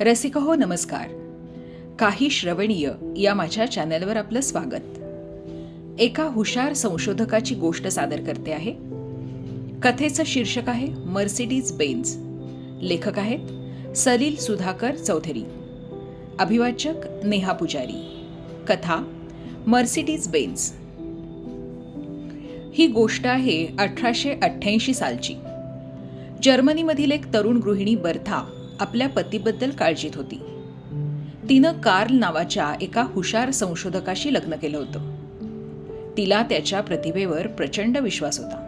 रसिक हो नमस्कार. काही श्रवणीय या माझ्या चॅनलवर आपलं स्वागत. एका हुशार संशोधकाची गोष्ट सादर करते आहे. कथेचं शीर्षक आहे मर्सिडीज बेन्स लेखक आहेत सलील सुधाकर चौधरी. अभिवाचक नेहा पुजारी. कथा मर्सिडीज बेन्स ही गोष्ट आहे अठराशे अठ्ठ्याऐंशी सालची. जर्मनीमधील एक तरुण गृहिणी बर्था आपल्या पतीबद्दल काळजीत होती. तिनं कार्ल नावाच्या एका हुशार संशोधकाशी लग्न केलं होतं. तिला त्याच्या प्रतिभेवर प्रचंड विश्वास होता.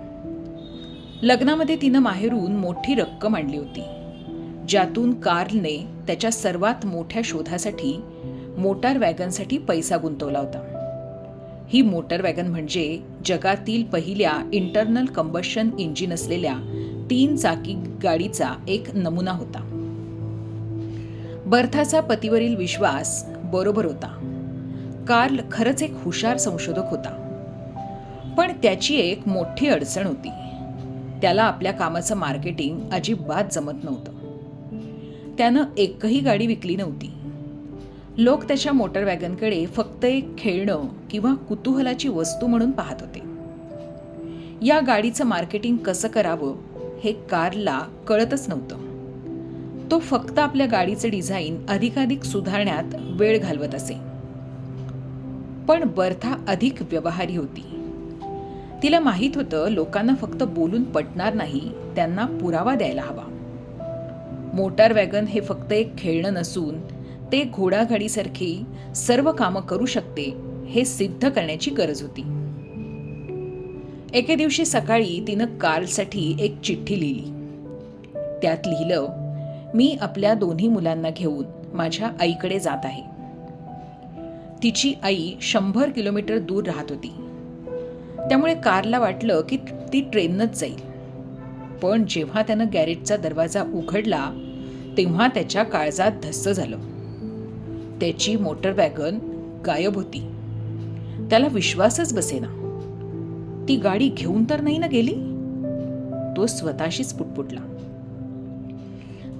लग्नामध्ये तिनं माहेरून मोठी रक्कम आणली होती. ज्यातून कार्लने त्याच्या सर्वात मोठ्या शोधासाठी मोटार वॅगनसाठी पैसा गुंतवला होता. ही मोटर वॅगन म्हणजे जगातील पहिल्या इंटरनल कंबशन इंजिन असलेल्या तीन चाकी गाडीचा एक नमुना होता. बर्थाचा पतीवरील विश्वास बरोबर होता. कार्ल खरंच एक हुशार संशोधक होता. पण त्याची एक मोठी अडचण होती. त्याला आपल्या कामाचं मार्केटिंग अजिबात जमत नव्हतं. त्यानं एकही गाडी विकली नव्हती. लोक त्याच्या मोटर वॅगनकडे फक्त एक खेळणं किंवा कुतूहलाची वस्तू म्हणून पाहत होते. या गाडीचं मार्केटिंग कसं करावं हे कारला कळतच नव्हतं. तो फक्त आपल्या गाडीचं डिझाईन अधिकाधिक सुधारण्यात वेळ घालवत असे. पण बर्था अधिक व्यवहारी होती. तिला माहीत होतं लोकांना फक्त बोलून पटणार नाही त्यांना पुरावा द्यायला हवा. मोटार वॅगन हे फक्त एक खेळणं नसून ते घोडागाडीसारखी सर्व कामं करू शकते हे सिद्ध करण्याची गरज होती. एके दिवशी सकाळी तिनं कार्लसाठी एक चिठ्ठी लिहिली. त्यात लिहिलं मी आपल्या दोन्ही मुलांना घेऊन माझ्या आईकडे जात आहे. तिची आई शंभर किलोमीटर दूर राहत होती. त्यामुळे कारला वाटलं की ती ट्रेननंच जाईल. पण जेव्हा त्यानं गॅरेजचा दरवाजा उघडला तेव्हा त्याच्या काळजात धस्स झालं. त्याची मोटर वॅगन गायब होती. त्याला विश्वासच बसेना. ती गाडी घेऊन तर नाही ना गेली? तो स्वतःशीच पुटपुटला.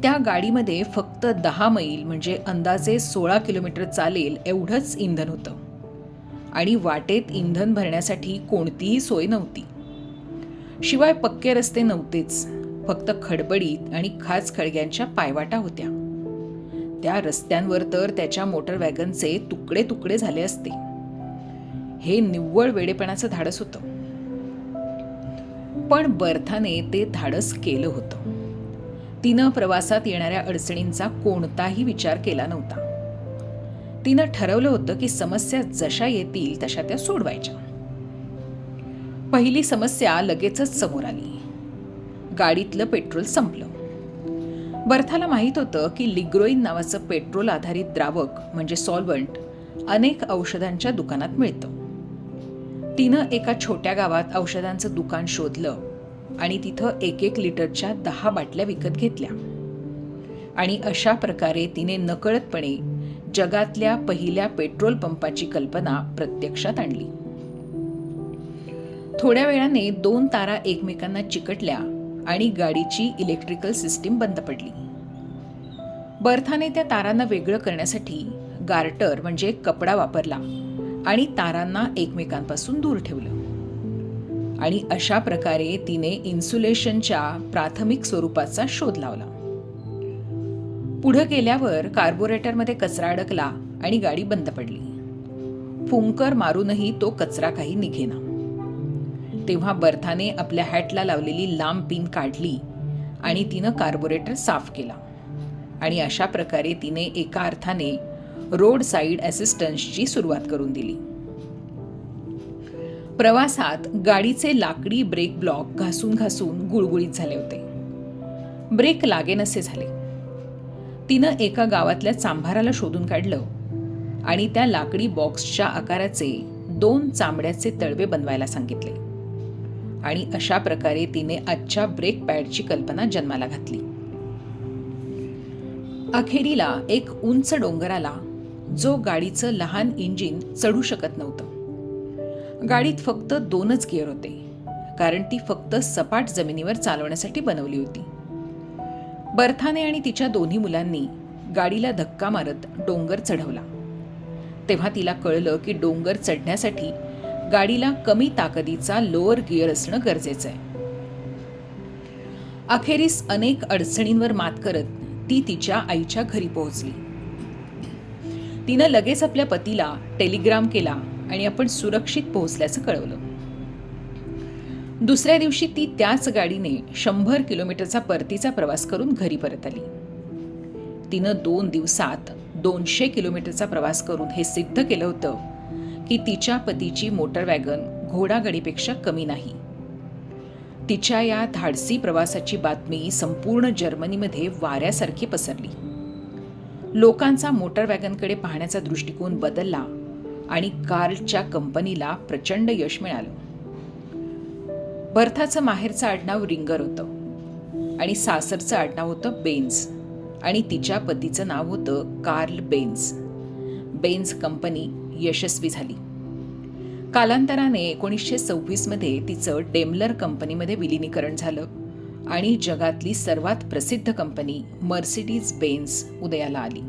त्या गाडीमध्ये फक्त दहा मैल म्हणजे अंदाजे सोळा किलोमीटर चालेल एवढंच इंधन होतं. आणि वाटेत इंधन भरण्यासाठी कोणतीही सोय नव्हती. शिवाय पक्के रस्ते नव्हतेच फक्त खडबडीत आणि खाच खळग्यांच्या पायवाटा होत्या. त्या रस्त्यांवर तर त्याच्या मोटर वॅगनचे तुकडे तुकडे झाले असते. हे निव्वळ वेडेपणाचं धाडस होतं. पण बर्थाने ते धाडस केलं होतं. तिनं प्रवासात येणाऱ्या अडचणींचा कोणताही विचार केला नव्हता. तिनं ठरवलं होतं की समस्या जशा येतील तशा त्या सोडवायच्या. पहिली समस्या लगेचच समोर आली. गाडीतलं पेट्रोल संपलं. बर्थाला माहीत होतं की लिग्रोईन नावाचं पेट्रोल आधारित द्रावक म्हणजे सॉल्वंट अनेक औषधांच्या दुकानात मिळतं. तिनं एका छोट्या गावात औषधांचं दुकान शोधलं आणि तिथं एक एक लिटरच्या दहा बाटल्या विकत घेतल्या. आणि अशा प्रकारे तिने नकळतपणे जगातल्या पहिल्या पेट्रोल पंपाची कल्पना प्रत्यक्षात आणली. थोड्या वेळाने दोन तारा एकमेकांना चिकटल्या आणि गाडीची इलेक्ट्रिकल सिस्टीम बंद पडली. बर्थाने त्या तारांना वेगळं करण्यासाठी गार्टर म्हणजे कपडा वापरला आणि तारांना एकमेकांपासून दूर ठेवलं. आणि अशा प्रकारे तिने इन्सुलेशनच्या प्राथमिक स्वरूपाचा शोध लावला. पुढं गेल्यावर कार्बोरेटरमध्ये कचरा अडकला आणि गाडी बंद पडली. फुंकर मारूनही तो कचरा काही निघेना. तेव्हा बर्थाने आपल्या हॅटला लावलेली लांब पिन काढली आणि तिनं कार्बोरेटर साफ केला. आणि अशा प्रकारे तिने एका अर्थाने रोड साईड असिस्टन्सची सुरुवात करून दिली. प्रवासात गाडीचे लाकडी ब्रेक ब्लॉक घासून घासून गुळगुळीत झाले होते. ब्रेक लागेनसे झाले. तिनं एका गावातल्या चांभाराला शोधून काढलं आणि त्या लाकडी बॉक्सच्या आकाराचे दोन चांबड्याचे तळवे बनवायला सांगितले. आणि अशा प्रकारे तिने आजच्या ब्रेक पॅडची कल्पना जन्माला घातली. अखेरीला एक उंच डोंगर आला जो गाडीचं लहान इंजिन चढू शकत नव्हतं. गाडीत फक्त दोनच गिअर होते कारण ती फक्त सपाट जमिनीवर चालवण्यासाठी बनवली होती. बर्थाने आणि तिच्या दोन्ही मुलांनी गाडीला धक्का मारत डोंगर चढवला. तेव्हा तिला कळलं की डोंगर चढण्यासाठी गाडीला कमी ताकदीचा लोअर गिअर असणं गरजेचं आहे. अखेरीस अनेक अडचणींवर मात करत ती तिच्या आईच्या घरी पोहोचली. तिनं लगेच आपल्या पतीला टेलिग्राम केला आणि आपण सुरक्षित पोहोचल्याचं कळवलं. दुसऱ्या दिवशी ती त्याच गाडीने शंभर किलोमीटरचा परतीचा प्रवास करून घरी परत आली. तिनं दोन दिवसात दोनशे किलोमीटरचा प्रवास करून हे सिद्ध केलं होतं की तिच्या पतीची मोटर वॅगन घोडागाडीपेक्षा कमी नाही. तिच्या या धाडसी प्रवासाची बातमी संपूर्ण जर्मनीमध्ये वाऱ्यासारखी पसरली. लोकांचा मोटर वॅगनकडे पाहण्याचा दृष्टिकोन बदलला आणि कार्लच्या कंपनीला प्रचंड यश मिळालं. बर्थाचं माहेरचं आडनाव रिंगर होतं आणि सासरचं आडनाव होतं बेन्स आणि तिच्या पतीचं नाव होतं कार्ल बेन्स. बेन्स कंपनी यशस्वी झाली. कालांतराने एकोणीसशे सव्वीसमध्ये तिचं डेमलर कंपनीमध्ये विलिनीकरण झालं. आणि जगातली सर्वात प्रसिद्ध कंपनी मर्सिडीज बेन्स उदयाला आली.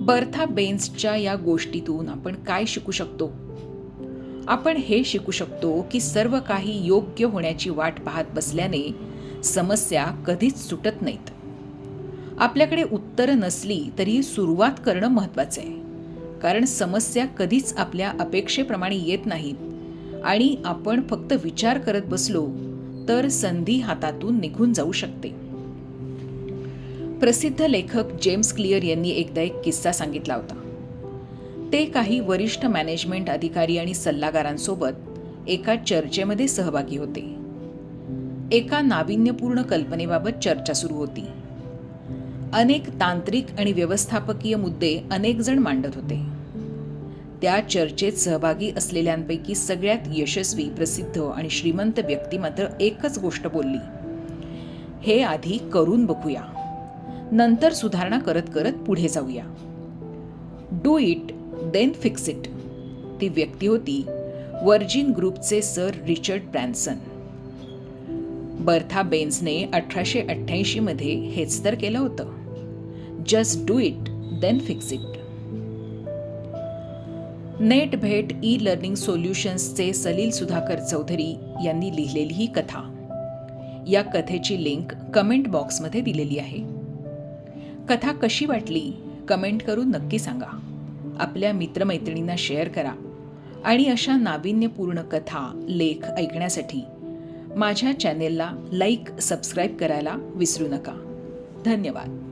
बर्था बेन्सच्या या गोष्टीतून आपण काय शिकू शकतो? आपण हे शिकू शकतो की सर्व काही योग्य होण्याची वाट पाहत बसल्याने समस्या कधीच सुटत नाहीत. आपल्याकडे उत्तरं नसली तरी सुरुवात करणं महत्त्वाचं आहे. कारण समस्या कधीच आपल्या अपेक्षेप्रमाणे येत नाहीत आणि आपण फक्त विचार करत बसलो तर संधी हातातून निघून जाऊ शकते. प्रसिद्ध लेखक जेम्स क्लिअर यांनी एकदा एक किस्सा सांगितला होता. ते काही वरिष्ठ मॅनेजमेंट अधिकारी आणि सल्लागारांसोबत एका चर्चेमध्ये सहभागी होते. एका नाविन्यपूर्ण कल्पनेबाबत चर्चा सुरू होती. अनेक तांत्रिक आणि व्यवस्थापकीय मुद्दे अनेक जण मांडत होते. त्या चर्चेत सहभागी असलेल्यांपैकी सगळ्यात यशस्वी प्रसिद्ध आणि श्रीमंत व्यक्ती मात्र एकच गोष्ट बोलली. हे आधी करून बघूया. नंतर सुधारणा करत करत पुढे जाऊया. Do it then fix it. ती व्यक्ती होती वर्जिन ग्रुपचे सर रिचर्ड ब्रॅन्सन. बर्था बेन्सने अठराशे अठ्ठ्याऐंशीमध्ये हेच तर केलं होतं. Just do it then fix it. Netbhet e learning सोल्युशन्सचे Salil Sudhakar Chaudhari यांनी लिहिलेली ही कथा. या कथेची लिंक कमेंट बॉक्समध्ये दिलेली आहे. कथा कशी वाटली कमेंट करून नक्की सांगा. आपल्या मित्रमैत्रिणींना शेअर करा आणि अशा नाविन्यपूर्ण कथा लेख ऐकण्यासाठी माझ्या चॅनेलला लाईक सबस्क्राईब करायला विसरू नका. धन्यवाद.